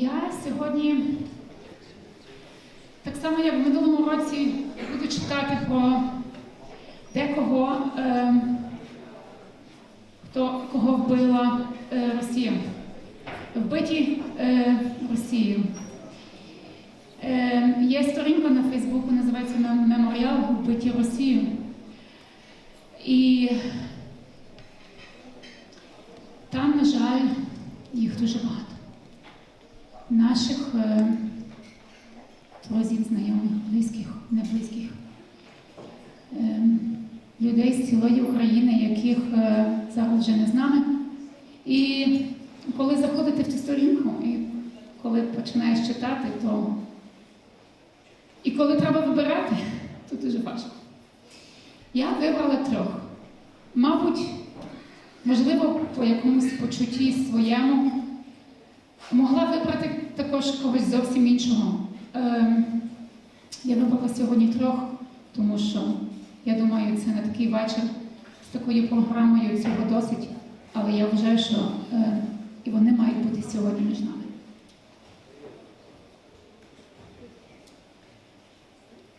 Я сьогодні, так само як в минулому році, буду читати про декого, е, хто, кого вбила е, Росія. Вбиті е, Росією. Е, є сторінка на Фейсбуку, називається «Мем- Меморіал Вбиті Росією. І там, на жаль, їх дуже багато. Наших е, друзів, знайомих, близьких, неблизьких. Е, людей з цілої України, яких е, зараз вже не з нами. І коли заходите в цю сторінку, і коли починаєш читати, то і коли треба вибирати, то дуже важко. Я вибрала трьох. Мабуть, можливо, по якомусь почутті своєму могла вибрати також когось зовсім іншого. Ем, я вибрала сьогодні трьох, тому що я думаю, це на такий вечір з такою програмою цього досить, але я вважаю, що е, і вони мають бути сьогодні між нами.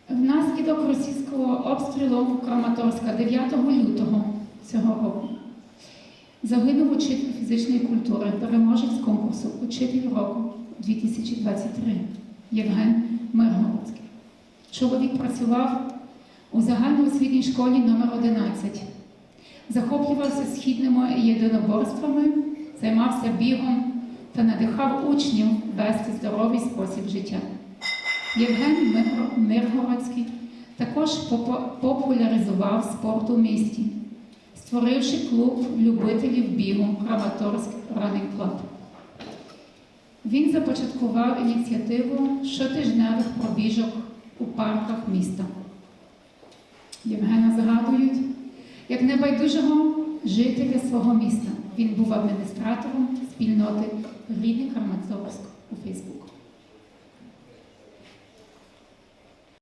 Внаслідок російського обстрілу Краматорська 9 лютого цього року загинув учитель фізичної культури, переможець конкурсу Учитель року 2023 Євген Миргородський. Чоловік працював у загальноосвітній школі номер 11 захоплювався східними єдиноборствами, займався бігом та надихав учнів вести здоровий спосіб життя. Євген Мир- Миргородський також популяризував спорт у місті, створивши клуб любителів бігу Краматорськ Running Club. Він започаткував ініціативу щотижневих пробіжок у парках міста. Євгена згадують як небайдужого жителя свого міста. Він був адміністратором спільноти Рідний Краматорськ у Фейсбуку.